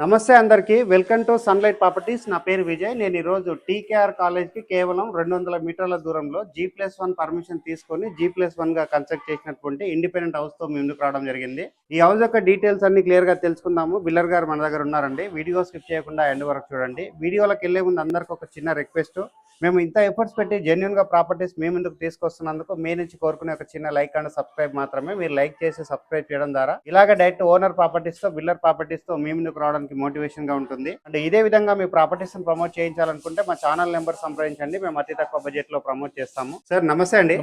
నమస్తే అందరికీ. Welcome to sunlight properties. నా పేరు విజయ్. నేను ఈరోజు టీకేఆర్ కాలేజ్కి కేవలం రెండు వందల మీటర్ల దూరంలో జీ ప్లస్ వన్ పర్మిషన్ తీసుకొని జీ ప్లస్ వన్గా కన్స్ట్రక్ట్ చేసినటువంటి ఇండిపెండెంట్ హౌస్తో ముందుకు రావడం జరిగింది. ఈ హౌస్ యొక్క డీటెయిల్స్ అన్ని క్లియర్గా తెలుసుకుందాము. బిల్లర్ గారు మన దగ్గర ఉన్నారండి. వీడియో స్కిప్ చేయకుండా ఎండ్ వరకు చూడండి. వీడియోలోకి వెళ్ళే ముందు అందరికి ఒక చిన్న రిక్వెస్ట్. మేము ఇంత ఎఫర్ట్స్ పెట్టి జెన్యున్గా ప్రాపర్టీస్ మీ ముందుకు తీసుకొస్తున్నందుకు మీ నుంచి కోరుకునే ఒక చిన్న లైక్ అండ్ సబ్స్క్రైబ్ మాత్రమే మీరు లైక్ చేసి సబ్స్క్రైబ్ చేయడం ద్వారా. ఇలాగ డైరెక్ట్ ఓనర్ ప్రాపర్టీస్తో బిల్లర్ ప్రాపర్టీస్తో మీ ముందుకు రావడం మోటివేషన్గా ఉంటుంది. అండ్ ఇదే విధంగా మీ ప్రాపర్టీస్ ప్రమోట్ చేయించాలనుకుంటే మా ఛానల్ నెంబర్ సంప్రదించండి. మేము అతి తక్కువ బడ్జెట్లో ప్రమోట్ చేస్తాము. సార్ నమస్తే అండి.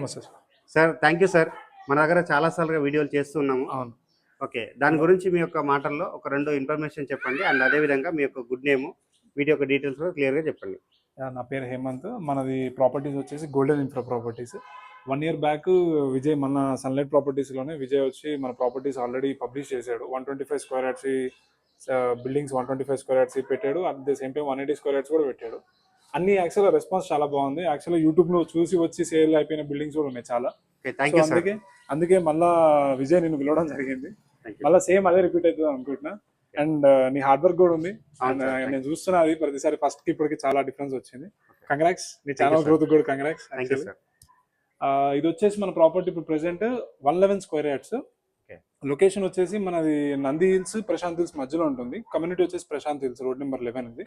సార్. థ్యాంక్ యూ సార్ మన దగ్గర చాలా సార్లుగా వీడియోలు చేస్తున్నాము అవును. ఓకే దాని గురించి మీ యొక్క మాటల్లో ఒక రెండు ఇన్ఫర్మేషన్ చెప్పండి. అండ్ అదే విధంగా మీ యొక్క గుడ్ నేమ్ వీడియో యొక్క డీటెయిల్స్ కూడా క్లియర్గా చెప్పండి. నా పేరు హేమంత్. మనది ప్రాపర్టీస్ వచ్చేసి golden infra properties one year back Vijay మన సన్లైట్ ప్రాపర్టీస్లోనే విజయ్ వచ్చి మన ప్రాపర్టీస్ ఆల్రెడీ పబ్లిష్ చేశాడు. One twenty five square yards buildings one twenty five square yards పెట్టాడు. At the same time one eighty square yards కూడా పెట్టాడు. అన్ని యాక్చువల్గా రెస్పాన్స్ చాలా బాగుంది. యాక్చువల్గా యూట్యూబ్లో చూసి వచ్చి సేల్ అయిపోయిన బిల్డింగ్స్ కూడా ఉన్నాయి చాలా. అందుకే అందుకే మళ్ళా విజయ్ నిన్ను పిలవడం జరిగింది. మళ్ళీ సేమ్ అదే రిపీట్ అవుతుంది అనుకుంటున్నా. అండ్ నీ హార్డ్ వర్క్ కూడా ఉంది. Thank నేను చూస్తున్నా అది ప్రతిసారి ఫస్ట్కి ఇప్పటికి చాలా డిఫరెన్స్ వచ్చింది. కంగ్రాక్స్ నీ ఛానల్. గ్రోత్ కూడా కంగ్రాక్స్ సార్ ఇది వచ్చేసి మన ప్రాపర్టీ ఇప్పుడు present one eleven square yards. Location వచ్చేసి మనది నంది హిల్స్ ప్రశాంత్ హిల్స్ మధ్యలో ఉంటుంది. కమ్యూనిటీ వచ్చేసి Prashanth hills road number eleven ఇది.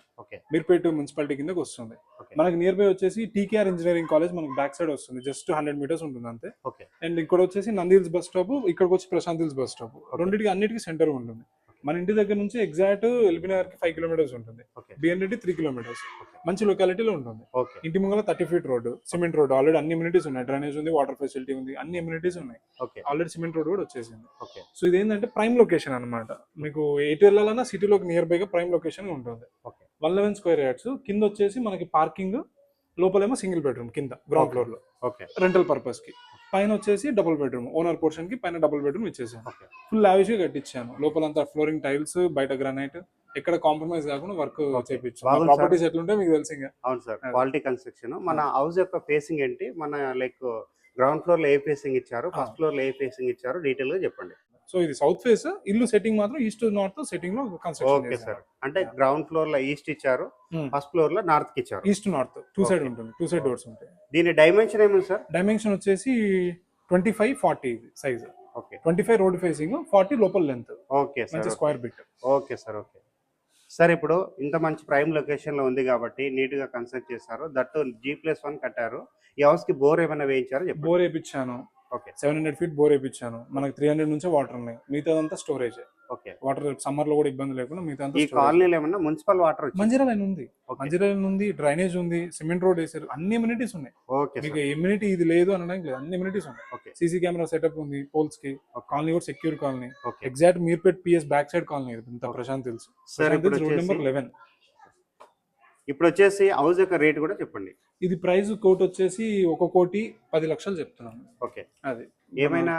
మీర్పేట మున్సిపాలిటీ కిందకి వస్తుంది. మనకి నియర్ బై వచ్చేసి టీకేఆర్ ఇంజనీరింగ్ కాలేజ్ మనకి బ్యాక్ సైడ్ వస్తుంది. జస్ట్ హండ్రెడ్ మీటర్స్ ఉంటుంది అంతే. అండ్ ఇక్కడ వచ్చేసి నంది హిల్స్ బస్ స్టాప్ ఇక్కడికి వచ్చి ప్రశాంత్ హిల్స్ బస్ స్టాప్. రెండింటికి అన్నిటికీ సెంటర్ ఉంటుంది. మన ఇంటి దగ్గర నుంచి ఎగ్జాక్ట్ ఎల్బినగర్కి ఫైవ్ కిలోమీటర్స్ ఉంటుంది బిఎన్రెడ్డి త్రీ కిలోమీటర్స్. మంచి లొకాలిటీలో ఉంటుంది. ఇంటి ముంగల thirty feet road cement road already అన్ని ఇమ్యూనిటీస్ ఉన్నాయి. డ్రైనేజ్ ఉంది వాటర్ ఫెసిలిటీ ఉంది అన్ని ఇమ్యూనిటీస్ ఉన్నాయి. ఆల్రెడీ సిమెంట్ రోడ్ కూడా వచ్చేసింది. సో ఇది ఏంటంటే ప్రైమ్ లొకేషన్ అన్నమాట. మీకు ఎటు వెళ్ళాలన్నా సిటీలోకి నియర్ బైగా ప్రైమ్ లొకేషన్ ఉంటుంది. వన్ లెవెన్ స్క్వేర్ యార్డ్స్ కింద వచ్చేసి మనకి పార్కింగ్ లోపలేమో సింగిల్ బెడ్రూమ్ కింద గ్రౌండ్. ఫ్లోర్లో. ఓకే. రెంటల్ పర్పస్కి. పైన వచ్చేసి డబుల్ బెడ్రూమ్ ఓనర్ పోర్షన్కి పైన డబుల్ బెడ్రూమ్ ఇచ్చేసాను. ఓకే. ఫుల్ లావిష్గా కట్టించాను లోపలంతా ఫ్లోరింగ్ టైల్స్ బయట గ్రానైట్ ఎక్కడ కాంప్రమైజ్ కాకుండా వర్క్ బాగుంది ప్రాపర్టీస్ ఎట్లుంటే మీకు తెలిసి అవును సార్. క్వాలిటీ కన్స్ట్రక్షన్ మన హౌస్ యొక్క ఫేసింగ్ ఏంటి? మన లైక్ గ్రౌండ్ ఫ్లోర్లో ఏ ఫేసింగ్ ఇచ్చారు? ఫస్ట్ ఫ్లోర్లో ఏ ఫేసింగ్ ఇచ్చారు? డీటెయిల్గా చెప్పండి. సో ఇది సౌత్ ఫేస్ ఇల్లు సెట్టింగ్ మాత్రం ఈస్ట్ నార్త్ సెట్టింగ్లో కన్స్ట్రక్షన్ ఓకే సార్ అంటే గ్రౌండ్ ఫ్లోర్లో ఈస్ట్ ఇచ్చారు ఫస్ట్ ఫ్లోర్లో నార్త్కి ఇచ్చారు. East north two side. ఉంటుంది టూ సైడ్ డోర్స్ ఉంటాయి. దీని డైమెన్షన్ ఏముంది సార్ డైమెన్షన్ వచ్చేసి twenty five forty size okay twenty five road facing forty లోపల లెంత్ ఓకే సార్ మంచి square bit okay sir okay sir ఇప్పుడు ఇంత మంచి ప్రైమ్ లొకేషన్లో ఉంది కాబట్టి నీట్గా కన్స్ట్రక్ట్ చేశారు. దట్టు జీ ప్లస్ వన్ కట్టారు. ఈ హౌస్కి బోర్ ఏమైనా వేయించారు? బోర్ వేయించాను. సెవెన్ హండ్రెడ్ ఫీట్ బోర్ వేయించాను మనకి త్రీ హండ్రెడ్ నుంచే వాటర్ ఉన్నాయి. మిగతాదంతా స్టోరేజ్ ఓకే. వాటర్ సమ్మర్లో కూడా ఇబ్బంది లేకుండా మిగతా ఈ కాలనీలో ఏమన్నా మున్సిపల్ వాటర్ మంజీరా లైన్ ఉంది. ఓకే. మంజీరా లైన్ ఉంది. డ్రైనేజ్ ఉంది. సిమెంట్ రోడ్ వేసారు అన్ని ఇమ్యూనిటీస్ ఉన్నాయి. ఓకే మీకు ఇమ్యూనిటీ ఇది లేదు అనడానికి లేదు. అన్ని ఇమ్యూనిటీస్ ఉన్నాయి. ఓకే. సీసీ కెమెరా సెటప్ ఉంది. పోల్స్కి. కాలనీ కూడా secure colony. Okay. Exact Meerpet PS back side colony ఇంత ప్రశాంత్ తెలుసు. రోడ్ నెంబర్ లెవెన్ ఇప్పుడు వచ్చేసి హౌస్ యొక్క రేట్ కూడా చెప్పండి. ఇది ప్రైస్ కోట్ వచ్చేసి ఒక కోటి పది లక్షలు చెప్తున్నాను ఓకే. అది. ఏమైనా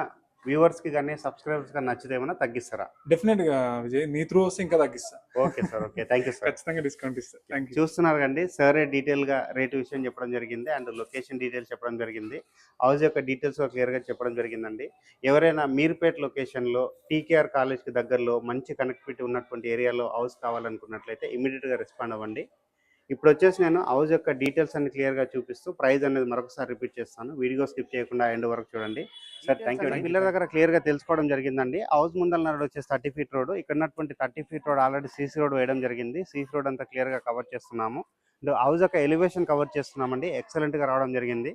వ్యూవర్స్కి కానీ సబ్స్క్రైబర్స్ కానీ నచ్చితే ఏమైనా తగ్గిస్తారా? డెఫినెట్గా విజయ్ నీ త్రూ వస్తే ఇంకా తగ్గిస్తా. Okay sir okay. Thank you sir. ఖచ్చితంగా డిస్కౌంట్ ఇస్తా. థ్యాంక్ యూ చూస్తున్నారు కండి సరే డీటెయిల్గా రేట్ విషయం చెప్పడం జరిగింది అండ్ లొకేషన్ డీటెయిల్స్ చెప్పడం జరిగింది. హౌస్ యొక్క డీటెయిల్స్ క్లియర్గా చెప్పడం జరిగిందండి. ఎవరైనా మీర్పేట్ లొకేషన్లో టీకేఆర్ కాలేజ్కి దగ్గరలో మంచి కనెక్టివిటీ ఉన్నటువంటి ఏరియాలో హౌస్ కావాలనుకున్నట్లయితే ఇమీడియట్గా రెస్పాండ్ అవ్వండి. ఇప్పుడు వచ్చేసి నేను హౌస్ యొక్క డీటెయిల్స్ అన్ని క్లియర్గా చూపిస్తూ ప్రైస్ అనేది మరొకసారి రిపీట్ చేస్తాను. వీడియో స్కిప్ చేయకుండా ఎండ్ వరకు చూడండి. Sir thank you. పిల్లల దగ్గర క్లియర్గా తెలుసుకోవడం జరిగిందండి. హౌస్ ముందల రోడ్ వచ్చేసి థర్టీ ఫీట్ రోడ్ ఇక్కడ ఉన్నటువంటి thirty feet road already CC road వేయడం జరిగింది. సీసీ రోడ్ అంతా క్లియర్గా కవర్ చేస్తున్నాము. అండ్ హౌస్ యొక్క ఎలివేషన్ కవర్ చేస్తున్నామండి. ఎక్సలెంట్గా రావడం జరిగింది.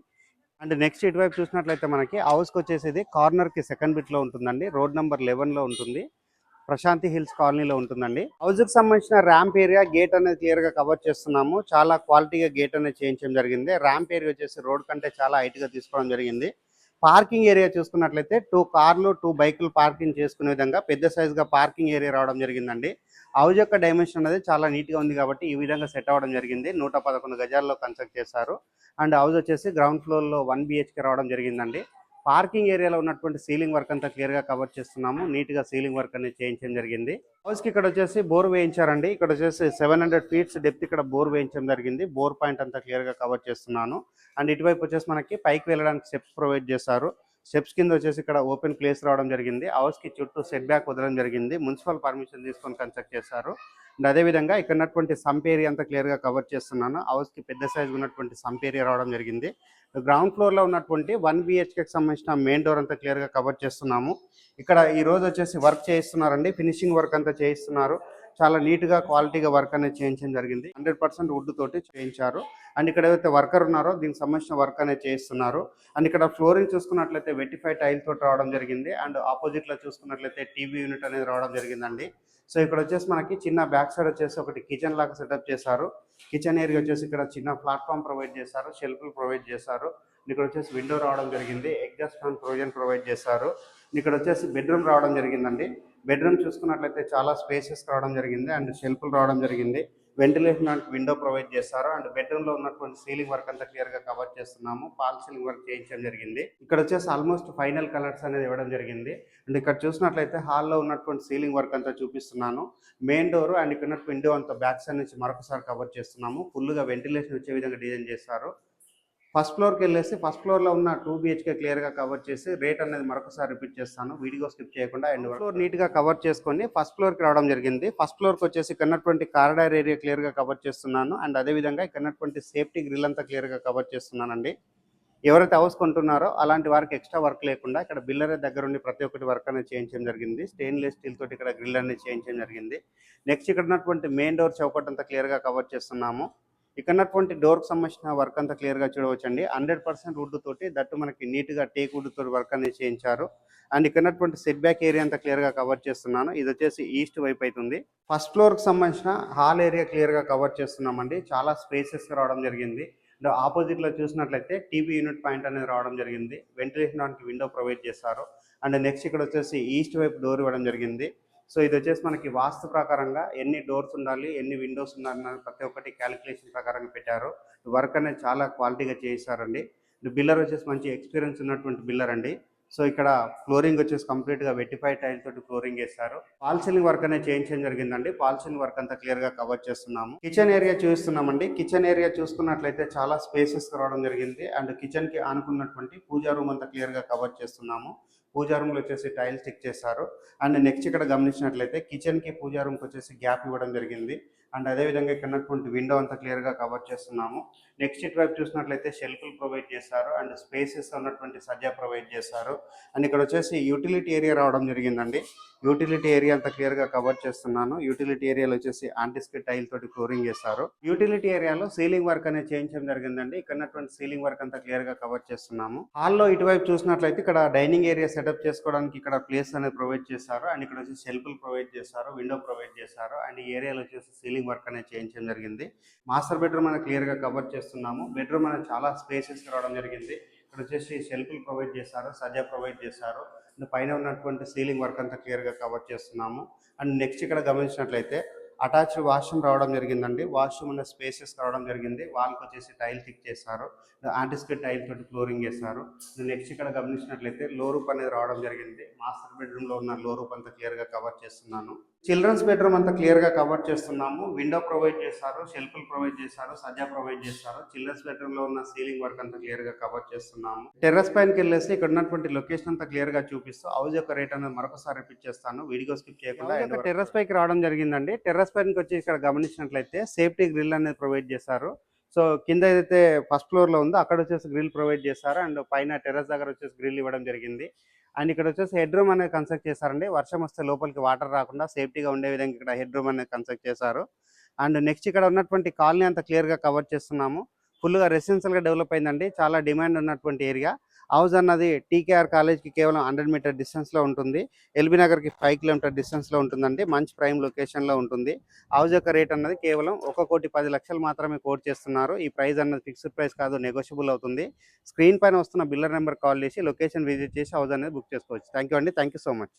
అండ్ నెక్స్ట్ ఇటువైపు చూసినట్లయితే మనకి హౌస్కి వచ్చేసి ఇది కార్నర్కి సెకండ్ బిట్లో ఉంటుందండి. రోడ్ నెంబర్ లెవెన్లో ఉంటుంది. ప్రశాంతి హిల్స్ కాలనీలో ఉంటుందండి. హౌస్కి సంబంధించిన ర్యాంప్ ఏరియా గేట్ అనేది క్లియర్గా కవర్ చేస్తున్నాము. చాలా క్వాలిటీగా గేట్ అనేది చేయించడం జరిగింది. ర్యాంప్ ఏరియా వచ్చేసి రోడ్ కంటే చాలా హైట్గా తీసుకోవడం జరిగింది. పార్కింగ్ ఏరియా చూసుకున్నట్లయితే టూ కార్లు టూ బైకులు పార్కింగ్ చేసుకునే విధంగా పెద్ద సైజుగా గా పార్కింగ్ ఏరియా రావడం జరిగిందండి. హౌస్ యొక్క డైమెన్షన్ అనేది చాలా నీట్గా ఉంది కాబట్టి ఈ విధంగా సెట్ అవ్వడం జరిగింది. నూట పదకొండు గజాల్లో కన్స్ట్రక్ట్ చేశారు. అండ్ హౌస్ వచ్చేసి గ్రౌండ్ ఫ్లోర్లో వన్ బిహెచ్కే రావడం జరిగిందండి. పార్కింగ్ ఏరియాలో ఉన్నటువంటి సీలింగ్ వర్క్ అంతా క్లియర్గా కవర్ చేస్తున్నాము. నీట్గా సీలింగ్ వర్క్ అనేది చేయించడం జరిగింది. హౌస్కి ఇక్కడ వచ్చేసి బోర్ వేయించారండి. ఇక్కడ వచ్చేసి సెవెన్ హండ్రెడ్ ఫీట్స్ డెప్త్ ఇక్కడ బోర్ వేయించడం జరిగింది. బోర్ పాయింట్ అంతా క్లియర్గా కవర్ చేస్తున్నాను. అండ్ ఇటువైపు వచ్చేసి మనకి పైకి వెళ్ళడానికి స్టెప్స్ ప్రొవైడ్ చేశారు. స్టెప్స్ కింద వచ్చేసి ఇక్కడ ఓపెన్ ప్లేస్ రావడం జరిగింది. హౌస్కి చుట్టూ సెట్ బ్యాక్ వదలడం జరిగింది. మున్సిపల్ పర్మిషన్ తీసుకొని కన్స్ట్రక్ట్ చేశారు. అండ్ అదేవిధంగా ఇక్కడ ఉన్నటువంటి సంప్ ఏరియా అంతా క్లియర్గా కవర్ చేస్తున్నాను. హౌస్కి పెద్ద సైజ్ ఉన్నటువంటి సంప్ ఏరియా రావడం జరిగింది. గ్రౌండ్ ఫ్లోర్లో ఉన్నటువంటి వన్ బిహెచ్కేకి సంబంధించిన మెయిన్ డోర్ అంతా క్లియర్గా కవర్ చేస్తున్నాము. ఇక్కడ ఈ రోజు వచ్చేసి వర్క్ చేయిస్తున్నారండి. ఫినిషింగ్ వర్క్ అంతా చేయిస్తున్నారు. చాలా నీట్గా క్వాలిటీగా వర్క్ అనేది చేయించడం జరిగింది. హండ్రెడ్ పర్సెంట్ వుడ్ తోటి చేయించారు. అండ్ ఇక్కడ ఏదైతే వర్కర్ ఉన్నారో దీనికి సంబంధించిన వర్క్ అనేది చేయిస్తున్నారు. అండ్ ఇక్కడ ఫ్లోరింగ్ చూసుకున్నట్లయితే వెటిఫై టైల్ తోటి రావడం జరిగింది. అండ్ ఆపోజిట్లో చూసుకున్నట్లయితే టీవీ యూనిట్ అనేది రావడం జరిగిందండి. సో ఇక్కడ వచ్చేసి మనకి చిన్న బ్యాక్ సైడ్ వచ్చేసి ఒకటి కిచెన్ లాగా సెటప్ చేశారు. కిచెన్ ఏరియా వచ్చేసి ఇక్కడ చిన్న ప్లాట్ఫామ్ ప్రొవైడ్ చేశారు. షెల్ఫ్లు ప్రొవైడ్ చేశారు. ఇక్కడ వచ్చేసి విండో రావడం జరిగింది. ఎగ్జాస్ట్ ఫ్యాన్ ప్రొవిజన్ ప్రొవైడ్ చేశారు. ఇక్కడ వచ్చేసి బెడ్రూమ్ రావడం జరిగిందండి. బెడ్రూమ్ చూసుకున్నట్లయితే చాలా స్పేసెస్ రావడం జరిగింది అండ్ షెల్ఫ్లు రావడం జరిగింది. వెంటిలేషన్ లాంటి విండో ప్రొవైడ్ చేస్తారు అండ్ బెడ్రూమ్లో ఉన్నటువంటి సీలింగ్ వర్క్ అంతా క్లియర్గా కవర్ చేస్తున్నాము. పాల్ సీలింగ్ వర్క్ చేయించడం జరిగింది. ఇక్కడ వచ్చేసి ఆల్మోస్ట్ ఫైనల్ కలర్స్ అనేది ఇవ్వడం జరిగింది. అండ్ ఇక్కడ చూసినట్లయితే హాల్లో ఉన్నటువంటి సీలింగ్ వర్క్ అంతా చూపిస్తున్నాను. మెయిన్ డోర్ అండ్ ఇక్కడ ఉన్నటువంటి విండో అంతా బ్యాక్ సైడ్ నుంచి మరొకసారి కవర్ చేస్తున్నాము. ఫుల్గా వెంటిలేషన్ వచ్చే విధంగా డిజైన్ చేస్తారు ఫస్ట్ ఫ్లోర్కి వెళ్ళేసి ఫస్ట్ ఫ్లోర్లో ఉన్న టూ బిహెచ్కే క్లియర్గా కవర్ చేసి రేట్ అనేది మరొకసారి రిపీట్ చేస్తాను. వీడియో స్కిప్ చేయకుండా అండ్ ఫ్లోర్ నీట్గా కవర్ చేసుకొని ఫస్ట్ ఫ్లోర్కి రావడం జరిగింది. ఫస్ట్ ఫ్లోర్కి వచ్చేసి ఇక్కడ ఉన్నటువంటి కారిడార్ ఏరియా క్లియర్గా కవర్ చేస్తున్నాను. అండ్ అదేవిధంగా ఇక్కడ ఉన్నటువంటి సేఫ్టీ గ్రిల్ అంతా క్లియర్గా కవర్ చేస్తున్నానండి. ఎవరైతే హౌస్ కొంటున్నారో అలాంటి వారికి ఎక్స్ట్రా వర్క్ లేకుండా ఇక్కడ బిల్లర్ దగ్గర ఉండి ప్రతి ఒక్కటి వర్క్ అనేది చేయించడం జరిగింది. స్టెయిన్లెస్ స్టీల్ తోటి ఇక్కడ గ్రిల్ అనేది చేయించడం జరిగింది. నెక్స్ట్ ఇక్కడ ఉన్నటువంటి మెయిన్ డోర్ చౌకట్ అంతా క్లియర్గా కవర్ చేస్తున్నాము. ఇక్కడ ఉన్నటువంటి డోర్కి సంబంధించిన వర్క్ అంతా క్లియర్గా చూడవచ్చండి. హండ్రెడ్ పర్సెంట్ వుడ్ తోటి దట్టు మనకి నీట్గా టేక్ వుడ్ తోటి వర్క్ అనేది చేయించారు. అండ్ ఇక్కడ ఉన్నటువంటి సెట్ బ్యాక్ ఏరియా అంతా క్లియర్గా కవర్ చేస్తున్నాను. ఇది వచ్చేసి ఈస్ట్ వైపు అవుతుంది ఫస్ట్ ఫ్లోర్కి సంబంధించిన హాల్ ఏరియా క్లియర్గా కవర్ చేస్తున్నామండి. చాలా స్పేసెస్ రావడం జరిగింది. అండ్ ఆపోజిట్లో చూసినట్లయితే టీవీ యూనిట్ పాయింట్ అనేది రావడం జరిగింది. వెంటిలేషన్ దానికి విండో ప్రొవైడ్ చేస్తారు అండ్ నెక్స్ట్ ఇక్కడ వచ్చేసి ఈస్ట్ వైపు డోర్ ఇవ్వడం జరిగింది. సో ఇది వచ్చేసి మనకి వాస్తు ప్రకారంగా ఎన్ని డోర్స్ ఉండాలి ఎన్ని విండోస్ ఉండాలి ప్రతి ఒక్కటి క్యాలిక్యులేషన్ ప్రకారంగా పెట్టారు. వర్క్ అనేది చాలా క్వాలిటీగా చేశారండి. బిల్లర్ వచ్చేసి మంచి ఎక్స్పీరియన్స్ ఉన్నటువంటి బిల్లర్ అండి. సో ఇక్కడ ఫ్లోరింగ్ వచ్చేసి కంప్లీట్గా వెటిఫై టైల్ తోటి ఫ్లోరింగ్ వేస్తారు పాల్ సీలింగ్ వర్క్ అనేది చేయించడం జరిగిందండి. పాల్ సీలింగ్ వర్క్ అంతా క్లియర్గా కవర్ చేస్తున్నాము. కిచెన్ ఏరియా చూస్తున్నామండి. కిచెన్ ఏరియా చూసుకున్నట్లయితే చాలా స్పేసెస్ రావడం జరిగింది. అండ్ కిచెన్కి ఆనుకున్నటువంటి పూజా రూమ్ అంతా క్లియర్గా కవర్ చేస్తున్నాము. పూజా రూమ్లో వచ్చేసి టైల్ స్టిక్ చేశారు. అండ్ నెక్స్ట్ ఇక్కడ గమనించినట్లయితే కిచెన్కి పూజా రూమ్కి వచ్చేసి గ్యాప్ ఇవ్వడం జరిగింది. అండ్ అదేవిధంగా ఇక్కడ ఉన్నటువంటి విండో అంతా క్లియర్గా కవర్ చేస్తున్నాము. నెక్స్ట్ ఇటువైపు చూసినట్లయితే షెల్ఫ్లు ప్రొవైడ్ చేస్తారు అండ్ స్పేసెస్ ఉన్నటువంటి సజ్జా ప్రొవైడ్ చేస్తారు అండ్ ఇక్కడ వచ్చేసి యూటిలిటీ ఏరియా రావడం జరిగిందండి. యూటిలిటీ ఏరియా అంతా క్లియర్గా కవర్ చేస్తున్నాను. యూటిలిటీ ఏరియాలో వచ్చేసి ఆంటిస్కిట్ టైల్ తోటి ఫ్లోరింగ్ చేస్తారు యూటిలిటీ ఏరియాలో సీలింగ్ వర్క్ అనేది చేయించడం జరిగిందండి. ఇక్కడ ఉన్నటువంటి సీలింగ్ వర్క్ అంతా క్లియర్గా కవర్ చేస్తున్నాము. హాల్లో ఇటువైపు చూసినట్లయితే ఇక్కడ డైనింగ్ ఏరియా సెటప్ చేసుకోవడానికి ఇక్కడ ప్లేస్ అనేది ప్రొవైడ్ చేశారు. అండ్ ఇక్కడ వచ్చి షెల్ఫ్లు ప్రొవైడ్ చేస్తారు విండో ప్రొవైడ్ చేశారు. అండ్ ఈ ఏరియాలో వచ్చేసి సీలింగ్ వర్క్ అనేది చేయించడం జరిగింది. మాస్టర్ బెడ్రూమ్ అనేది క్లియర్గా కవర్ చేస్తున్నాము. బెడ్రూమ్ అనేది చాలా స్పేసెస్ రావడం జరిగింది. ఇక్కడ వచ్చేసి షెల్ఫ్లు ప్రొవైడ్ చేస్తారు సజా ప్రొవైడ్ చేస్తారు అండ్ పైన ఉన్నటువంటి సీలింగ్ వర్క్ అంతా క్లియర్గా కవర్ చేస్తున్నాము. అండ్ నెక్స్ట్ ఇక్కడ గమనించినట్లయితే అటాచ్డ్ వాష్రూమ్ రావడం జరిగిందండి. వాష్రూమ్ అనే స్పేసెస్ రావడం జరిగింది. వాళ్ళకి వచ్చేసి టైల్ టిక్ చేస్తారు ఆంటిస్కెట్ టైల్ తోటి ఫ్లోరింగ్ చేశారు. నెక్స్ట్ ఇక్కడ గమనించినట్లయితే లో రూప్ అనేది రావడం జరిగింది. మాస్టర్ బెడ్రూమ్లో ఉన్న లో రూప్ అంతా క్లియర్గా కవర్ చేస్తున్నాను. చిల్డ్రన్స్ బెడ్రూమ్ అంతా క్లియర్గా కవర్ చేస్తున్నాము. విండో ప్రొవైడ్ చేస్తారు షెల్ఫ్లు ప్రొవైడ్ చేస్తారు సజ్జా ప్రొవైడ్ చేస్తారు చిల్డ్రన్స్ బెడ్రూమ్లో ఉన్న సీలింగ్ వర్క్ అంతా క్లియర్గా కవర్ చేస్తున్నాము. టెర్రస్ పైనకి వెళ్ళేసి ఇక్కడ ఉన్నటువంటి లొకేషన్ అంతా క్లియర్గా చూపిస్తూ హౌస్ యొక్క రేట్ అనేది మరొకసారి రిపీట్ చేస్తాను. వీడియో స్కిప్ చేయకుండా టెర్రస్ పైకి రావడం జరిగిందండి. టెర్రస్ పైకి వచ్చి ఇక్కడ గమనించినట్లయితే సేఫ్టీ గ్రిల్ అనేది ప్రొవైడ్ చేస్తారు సో కింద ఏదైతే ఫస్ట్ ఫ్లోర్లో ఉందో అక్కడ వచ్చేసి గ్రిల్ ప్రొవైడ్ చేస్తారు అండ్ పైన టెర్రస్ దగ్గర వచ్చేసి గ్రిల్ ఇవ్వడం జరిగింది. అండ్ ఇక్కడ వచ్చేసి హెడ్ రూమ్ అనేది కన్స్ట్రక్ట్ చేశారండి. వర్షం వస్తే లోపలికి వాటర్ రాకుండా సేఫ్టీగా ఉండే విధంగా ఇక్కడ హెడ్ రూమ్ అనేది కన్స్ట్రక్ట్ చేశారు. అండ్ నెక్స్ట్ ఇక్కడ ఉన్నటువంటి కాలనీ అంతా క్లియర్గా కవర్ చేస్తున్నాము. ఫుల్గా రెసిడెన్షియల్గా డెవలప్ అయిందండి. చాలా డిమాండ్ ఉన్నటువంటి ఏరియా. హౌస్ అన్నది టీకేఆర్ కాలేజ్కి కేవలం హండ్రెడ్ మీటర్ డిస్టెన్స్లో ఉంటుంది. ఎల్బీ నగర్కి ఫైవ్ కిలోమీటర్ డిస్టెన్స్లో ఉంటుందండి. మంచి ప్రైమ్ లొకేషన్లో ఉంటుంది. హౌస్ యొక్క రేట్ అన్నది కేవలం ఒక కోటి పది లక్షలు మాత్రమే కోట్ చేస్తున్నారు. ఈ ప్రైస్ అన్నది ఫిక్స్డ్ ప్రైస్ కాదు నెగోషియబుల్ అవుతుంది. స్క్రీన్ పైన వస్తున్న బిల్లర్ నెంబర్ కాల్ చేసి లొకేషన్ విజిట్ చేసి హౌస్ అనేది బుక్ చేసుకోవచ్చు. థ్యాంక్ యూ అండి. Thank you so much.